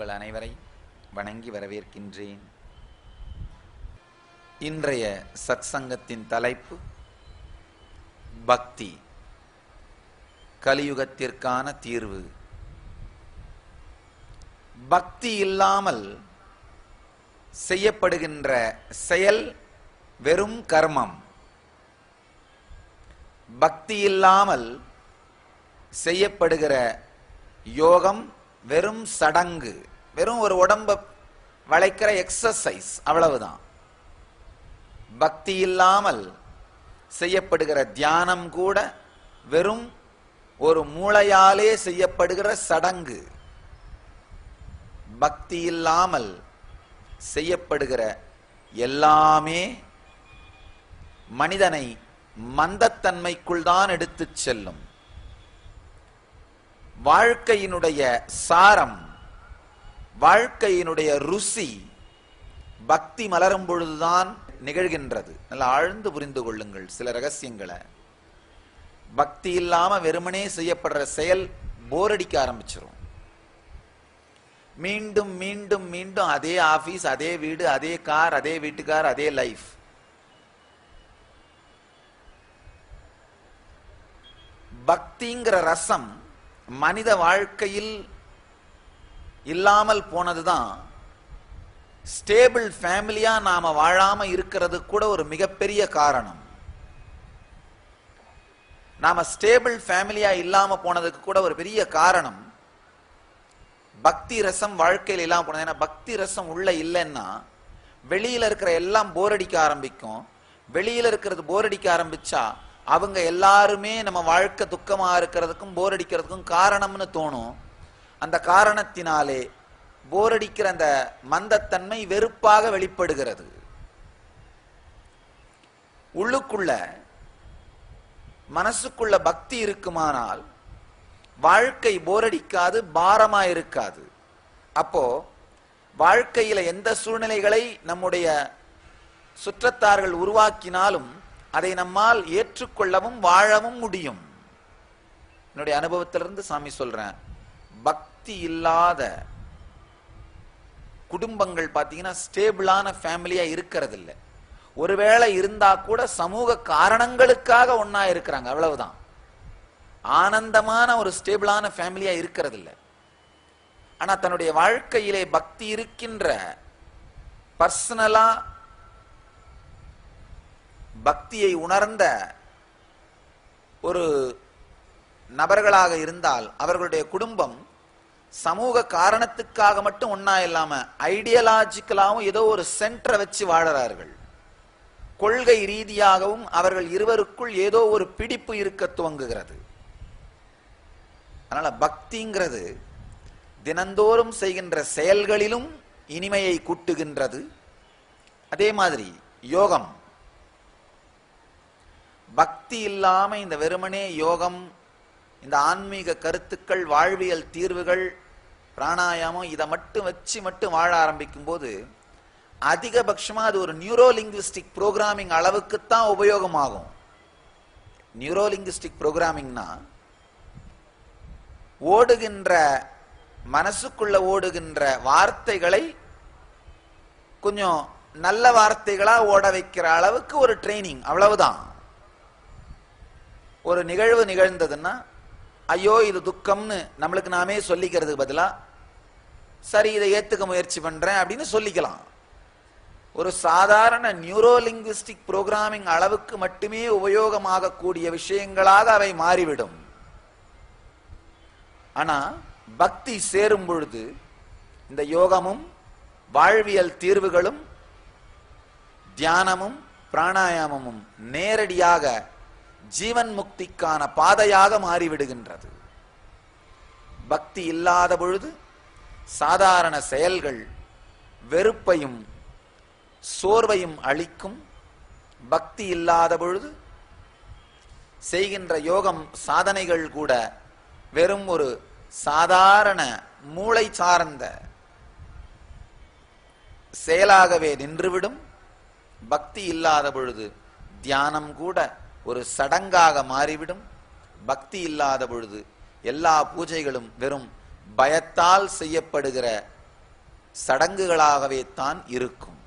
உங்கள் அனைவரை வணங்கி வரவேற்கின்றேன். இன்றைய சத்சங்கத்தின் தலைப்பு பக்தி. கலியுகத்திற்கான தீர்வு. பக்தி இல்லாமல் செய்யப்படுகின்ற செயல் வெறும் கர்மம். பக்தி இல்லாமல் செய்யப்படுகிற யோகம் வெறும் சடங்கு. வெறும் ஒரு உடம்ப வளைக்கிற எக்ஸசைஸ் அவ்வளவுதான். பக்தி இல்லாமல் செய்யப்படுகிற தியானம் கூட வெறும் ஒரு மூளையாலே செய்யப்படுகிற சடங்கு. பக்தி இல்லாமல் செய்யப்படுகிற எல்லாமே மனிதனை மந்தத்தன்மைக்குள் தான் எடுத்துச் செல்லும். வாழ்க்கையினுடைய சாரம் வாழ்க்கையினுடைய ருசி பக்தி மலரும் பொழுதுதான் நிகழ்கின்றது. நல்லா ஆழ்ந்து புரிந்து கொள்ளுங்கள் சில ரகசியங்களை. பக்தி இல்லாம வெறுமனே செய்யப்படுற செயல் போரடிக்க ஆரம்பிச்சிரும். மீண்டும் மீண்டும் மீண்டும் அதே ஆபீஸ் அதே வீடு அதே கார் அதே வீட்டுக்கார் அதே லைஃப் பக்திங்கிற ரசம் மனித வாழ்க்கையில் இல்லாமல் போனதுதான் ஸ்டேபிள் ஃபேமிலியா நாம வாழாம இருக்கிறது கூட ஒரு மிகப்பெரிய காரணம். நாம ஸ்டேபிள் ஃபேமிலியா இல்லாம போனதுக்கு கூட ஒரு பெரிய காரணம் பக்தி ரசம் வாழ்க்கையில் இல்லாம போனது. ஏன்னா பக்தி ரசம் உள்ள இல்லைன்னா வெளியில இருக்கிற எல்லாம் போர் அடிக்க ஆரம்பிக்கும். வெளியில இருக்கிறது போர் அடிக்க ஆரம்பிச்சா அவங்க எல்லாருமே நம்ம வாழ்க்கை துக்கமா இருக்கிறதுக்கும் போர் அடிக்கிறதுக்கும் காரணம்னு தோணும். அந்த காரணத்தினாலே போர் அடிக்கிற அந்த மந்தத்தன்மை வெறுப்பாக வெளிப்படுகிறது. உள்ளுக்குள்ள மனசுக்குள்ள பக்தி இருக்குமானால் வாழ்க்கை போரடிக்காது பாரமா இருக்காது அப்போ வாழ்க்கையில எந்த சூழ்நிலைகளை நம்முடைய சுற்றத்தார்கள் உருவாக்கினாலும் அதை நம்மால் ஏற்றுக்கொள்ளவும் வாழவும் முடியும். என்னுடைய அனுபவத்திலிருந்து சாமி சொல்றேன். பக்தி இல்லாத குடும்பங்கள் பாத்தீங்கன்னா ஸ்டேபிளான ஃபேமிலியா இருக்கிறது இல்லை ஒருவேளை இருந்தா கூட சமூக காரணங்களுக்காக ஒன்னா இருக்கிறாங்க அவ்வளவுதான். ஆனந்தமான ஒரு ஸ்டேபிளான ஃபேமிலியா இருக்கிறது இல்லை ஆனா தன்னுடைய வாழ்க்கையிலே பக்தி இருக்கின்ற பர்சனலா பக்தியை உணர்ந்த ஒரு நபர்களாக இருந்தால் அவர்களுடைய குடும்பம் சமூக காரணத்துக்காக மட்டும் ஒன்னா இல்லாம ஐடியலாஜிக்கலாவும் ஏதோ ஒரு சென்டரை வச்சு வாழறார்கள். கொள்கை ரீதியாகவும் அவர்கள் இருவருக்குள் ஏதோ ஒரு பிடிப்பு இருக்க துவங்குகிறது. அதனால பக்திங்கிறது தினந்தோறும் செய்கின்ற செயல்களிலும் இனிமையை கூட்டுகின்றது. அதே மாதிரி யோகம். பக்தி இல்லாம இந்த வெறுமனே யோகம் இந்த ஆன்மீக கருத்துக்கள் வாழ்வியல் தீர்வுகள் பிராணாயாமம் இதை மட்டும் வச்சு மட்டும் வாழ ஆரம்பிக்கும் போது அதிகபட்சமா அது ஒரு நியூரோலிங்குவிஸ்டிக் ப்ரோக்ராமிங் அளவுக்குத்தான் உபயோகமாகும். நியூரோலிங்குவிஸ்டிக் ப்ரோக்ராமிங்னா ஓடுகின்ற மனசுக்குள்ள ஓடுகின்ற வார்த்தைகளை கொஞ்சம் நல்ல வார்த்தைகளா ஓட வைக்கிற அளவுக்கு ஒரு ட்ரைனிங் அவ்வளவுதான். ஒரு நிகழ்வு நிகழ்ந்ததுன்னா ஐயோ இது துக்கம்னு நம்மளுக்கு நாமே சொல்லிக்கிறதுக்கு பதிலா சரி இதை ஏத்துக்க முயற்சி பண்றேன் அப்படின்னு சொல்லிக்கலாம். ஒரு சாதாரண நியூரோலிங்குவிஸ்டிக் புரோகிராமிங் அளவுக்கு மட்டுமே உபயோகமாகக்கூடிய விஷயங்களாக அவை மாறிவிடும். ஆனா பக்தி சேரும் பொழுது இந்த யோகமும் வாழ்வியல் தீர்வுகளும் தியானமும் பிராணாயாமமும் நேரடியாக ஜீவன் முக்திக்கான பாதையாக மாறிவிடுகின்றது. பக்தி இல்லாத பொழுது சாதாரண செயல்கள் வெறுப்பையும் சோர்வையும் அளிக்கும் பக்தி இல்லாத பொழுது செய்கின்ற யோகம் சாதனைகள் கூட வெறும் ஒரு சாதாரண மூளை சார்ந்த செயலாகவே நின்றுவிடும். பக்தி இல்லாத பொழுது தியானம் கூட ஒரு சடங்காக மாறிவிடும். பக்தி இல்லாத பொழுது எல்லா பூஜைகளும் வெறும் பயத்தால் செய்யப்படுகிற சடங்குகளாகவே தான் இருக்கும்.